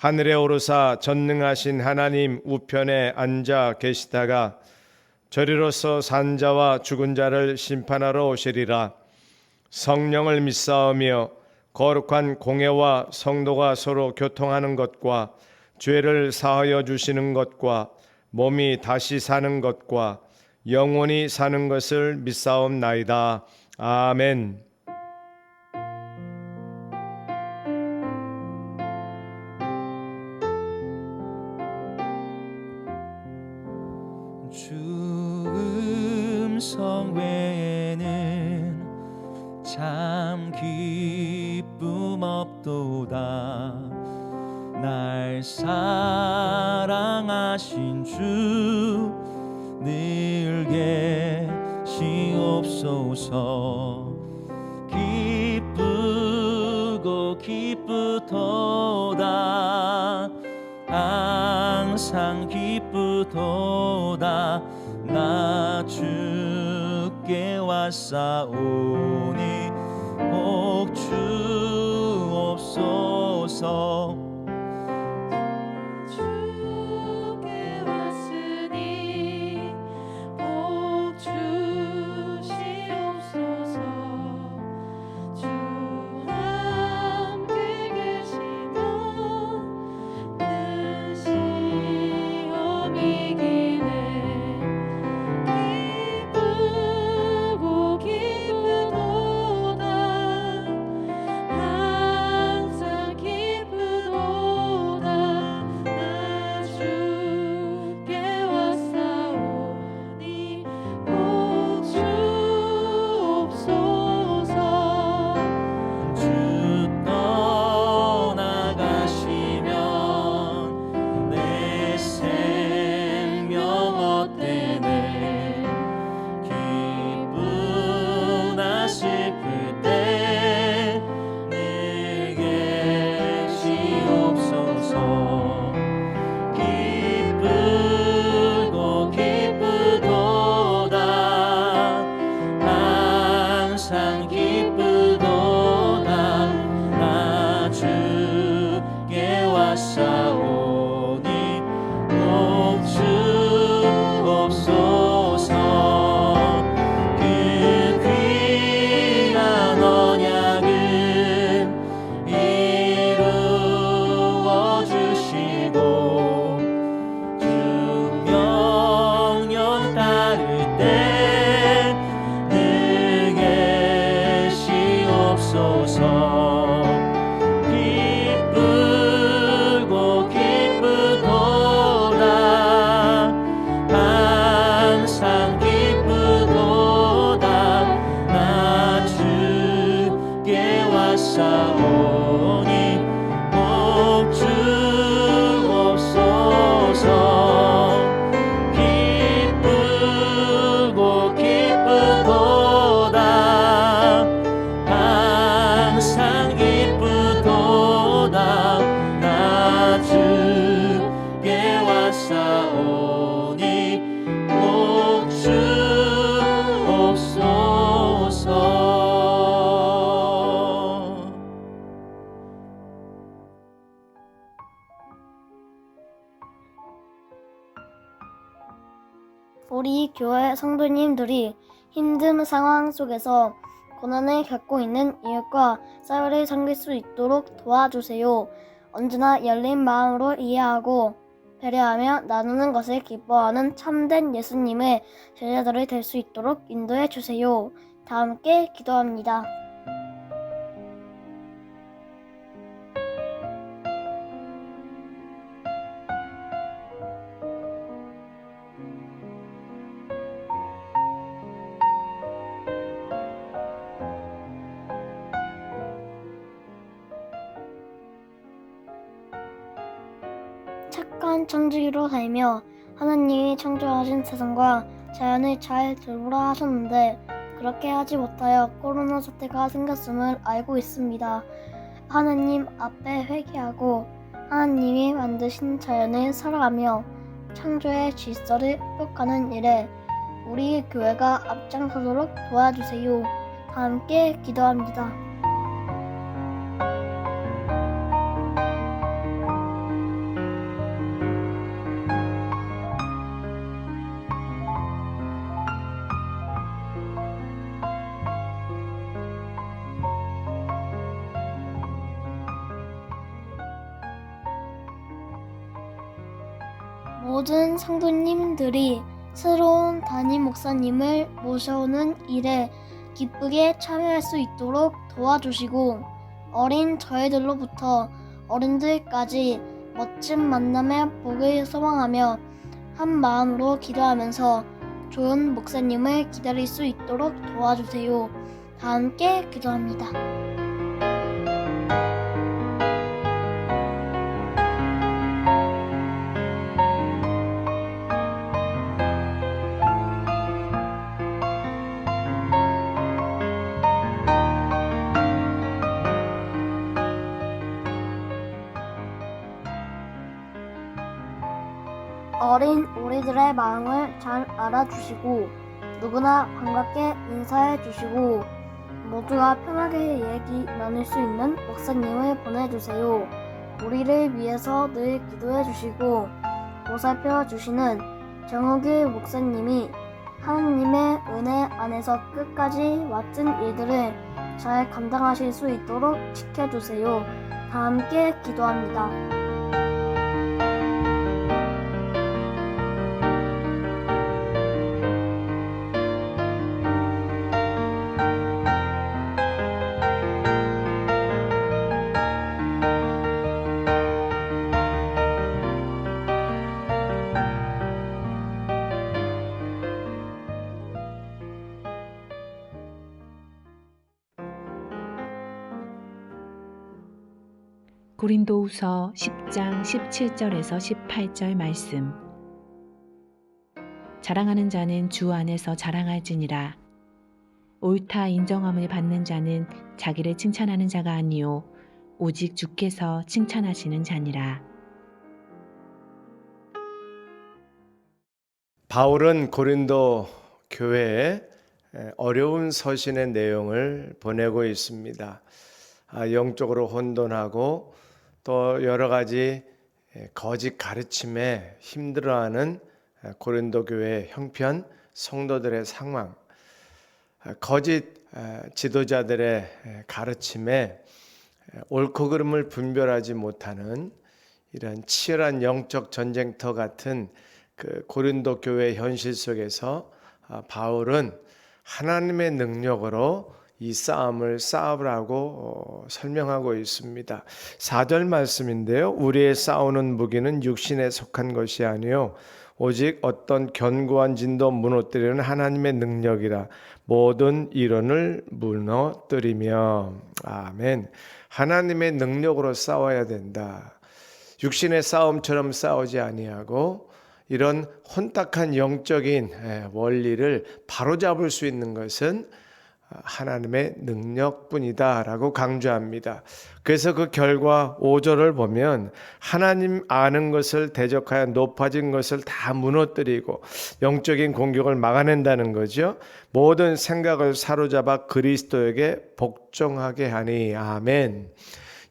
하늘에 오르사 전능하신 하나님 우편에 앉아 계시다가 저리로서 산자와 죽은 자를 심판하러 오시리라 성령을 믿사오며 거룩한 공예와 성도가 서로 교통하는 것과 죄를 사하여 주시는 것과 몸이 다시 사는 것과 영원히 사는 것을 믿사옵나이다. 아멘. 없도다. 날 사랑하신 주늘 계시옵소서. 기쁘고 기쁘도다. 항상 기쁘도다. 나 주께 왔사오니 복주 옵소 주시고 주 명령 따를 때 우리 교회 성도님들이 힘든 상황 속에서 고난을 겪고 있는 이웃과 사회를 섬길 수 있도록 도와주세요. 언제나 열린 마음으로 이해하고 배려하며 나누는 것을 기뻐하는 참된 예수님의 제자들이 될 수 있도록 인도해 주세요. 다 함께 기도합니다. 착한 청지기로 살며 하나님이 창조하신 세상과 자연을 잘 돌보라 하셨는데 그렇게 하지 못하여 코로나 사태가 생겼음을 알고 있습니다. 하나님 앞에 회개하고 하나님이 만드신 자연을 살아가며 창조의 질서를 회복하는 일에 우리 교회가 앞장서도록 도와주세요. 다 함께 기도합니다. 모든 성도님들이 새로운 담임 목사님을 모셔오는 일에 기쁘게 참여할 수 있도록 도와주시고 어린 저희들로부터 어른들까지 멋진 만남의 복을 소망하며 한 마음으로 기도하면서 좋은 목사님을 기다릴 수 있도록 도와주세요. 다 함께 기도합니다. 어린 우리들의 마음을 잘 알아주시고 누구나 반갑게 인사해 주시고 모두가 편하게 얘기 나눌 수 있는 목사님을 보내주세요. 우리를 위해서 늘 기도해 주시고 보살펴 주시는 정욱일 목사님이 하나님의 은혜 안에서 끝까지 맡은 일들을 잘 감당하실 수 있도록 지켜주세요. 다 함께 기도합니다. 고린도후서 10장 17절에서 18절 말씀. 자랑하는 자는 주 안에서 자랑할지니라. 옳다 인정함을 받는 자는 자기를 칭찬하는 자가 아니요 오직 주께서 칭찬하시는 자니라. 바울은 고린도 교회에 어려운 서신의 내용을 보내고 있습니다. 아, 영적으로 혼돈하고 또 여러 가지 거짓 가르침에 힘들어하는 고린도 교회 형편 성도들의 상황, 아, 거짓 지도자들의 가르침에 옳고 그름을 분별하지 못하는 이런 치열한 영적 전쟁터 같은 그 고린도 교회 현실 속에서 아, 바울은 하나님의 능력으로 이 싸움을 싸우라고 어, 설명하고 있습니다. 4절 말씀인데요. 우리의 싸우는 무기는 육신에 속한 것이 아니요 오직 어떤 견고한 진도 무너뜨리는 하나님의 능력이라 모든 이론을 무너뜨리며 아멘. 하나님의 능력으로 싸워야 된다. 육신의 싸움처럼 싸우지 아니하고 이런 혼탁한 영적인 원리를 바로잡을 수 있는 것은 하나님의 능력뿐이다라고 강조합니다. 그래서 그 결과 5절을 보면 하나님 아는 것을 대적하여 높아진 것을 다 무너뜨리고 영적인 공격을 막아낸다는 거죠. 모든 생각을 사로잡아 그리스도에게 복종하게 하니 아멘.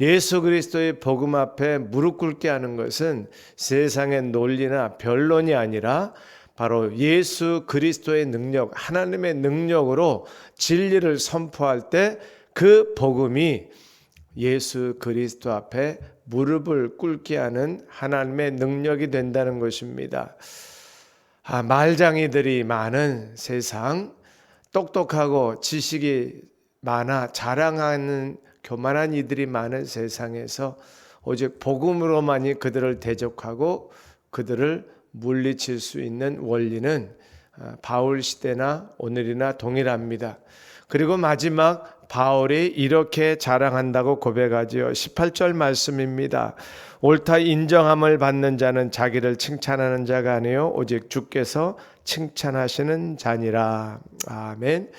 예수 그리스도의 복음 앞에 무릎 꿇게 하는 것은 세상의 논리나 변론이 아니라 바로 예수 그리스도의 능력, 하나님의 능력으로 진리를 선포할 때 그 복음이 예수 그리스도 앞에 무릎을 꿇게 하는 하나님의 능력이 된다는 것입니다. 아, 말장이들이 많은 세상, 똑똑하고 지식이 많아 자랑하는 교만한 이들이 많은 세상에서 오직 복음으로만이 그들을 대적하고 그들을 물리칠 수 있는 원리는 바울 시대나 오늘이나 동일합니다. 그리고 마지막 바울이 이렇게 자랑한다고 고백하지요. 18절 말씀입니다. 옳다 인정함을 받는 자는 자기를 칭찬하는 자가 아니요 오직 주께서 칭찬하시는 자니라. 아멘.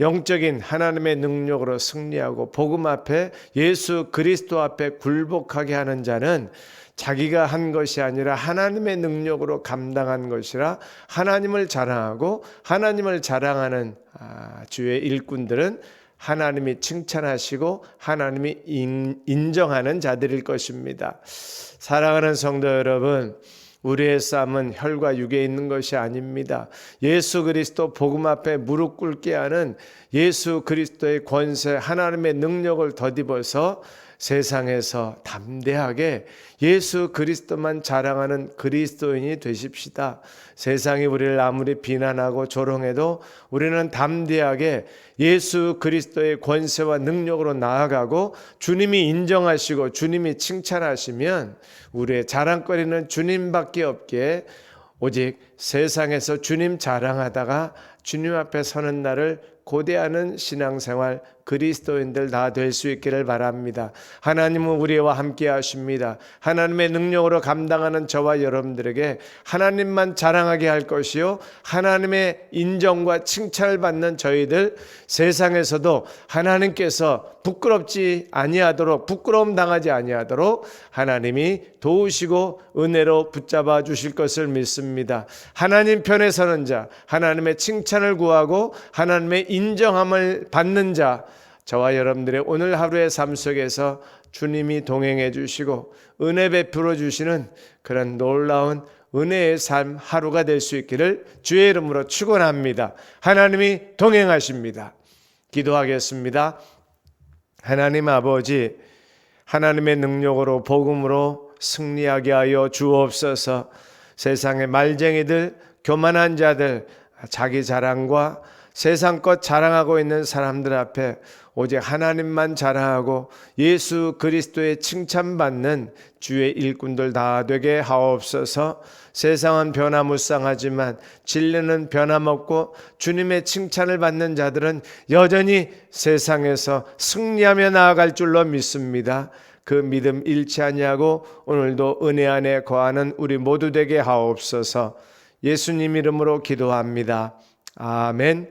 영적인 하나님의 능력으로 승리하고 복음 앞에 예수 그리스도 앞에 굴복하게 하는 자는 자기가 한 것이 아니라 하나님의 능력으로 감당한 것이라 하나님을 자랑하고 하나님을 자랑하는 아, 주의 일꾼들은 하나님이 칭찬하시고 하나님이 인, 인정하는 자들일 것입니다. 사랑하는 성도 여러분, 우리의 싸움은 혈과 육에 있는 것이 아닙니다. 예수 그리스도 복음 앞에 무릎 꿇게 하는 예수 그리스도의 권세, 하나님의 능력을 덧입어서 세상에서 담대하게 예수 그리스도만 자랑하는 그리스도인이 되십시다. 세상이 우리를 아무리 비난하고 조롱해도 우리는 담대하게 예수 그리스도의 권세와 능력으로 나아가고 주님이 인정하시고 주님이 칭찬하시면 우리의 자랑거리는 주님밖에 없기에 오직 세상에서 주님 자랑하다가 주님 앞에 서는 날을 고대하는 신앙생활 그리스도인들 다 될 수 있기를 바랍니다. 하나님은 우리와 함께 하십니다. 하나님의 능력으로 감당하는 저와 여러분들에게 하나님만 자랑하게 할 것이요. 하나님의 인정과 칭찬을 받는 저희들 세상에서도 하나님께서 부끄럽지 아니하도록 부끄러움 당하지 아니하도록 하나님이 도우시고 은혜로 붙잡아 주실 것을 믿습니다. 하나님 편에 서는 자, 하나님의 칭찬을 구하고 하나님의 인정함을 받는 자, 저와 여러분들의 오늘 하루의 삶 속에서 주님이 동행해 주시고 은혜 베풀어 주시는 그런 놀라운 은혜의 삶 하루가 될 수 있기를 주의 이름으로 축원합니다. 하나님이 동행하십니다. 기도하겠습니다. 하나님 아버지 하나님의 능력으로 복음으로 승리하게 하여 주옵소서. 세상의 말쟁이들, 교만한 자들, 자기 자랑과 세상 것 자랑하고 있는 사람들 앞에 오직 하나님만 자랑하고 예수 그리스도의 칭찬받는 주의 일꾼들 다 되게 하옵소서. 세상은 변화무쌍하지만 진리는 변함없고 주님의 칭찬을 받는 자들은 여전히 세상에서 승리하며 나아갈 줄로 믿습니다. 그 믿음 잃지 아니하고 오늘도 은혜 안에 거하는 우리 모두 되게 하옵소서. 예수님 이름으로 기도합니다. 아멘.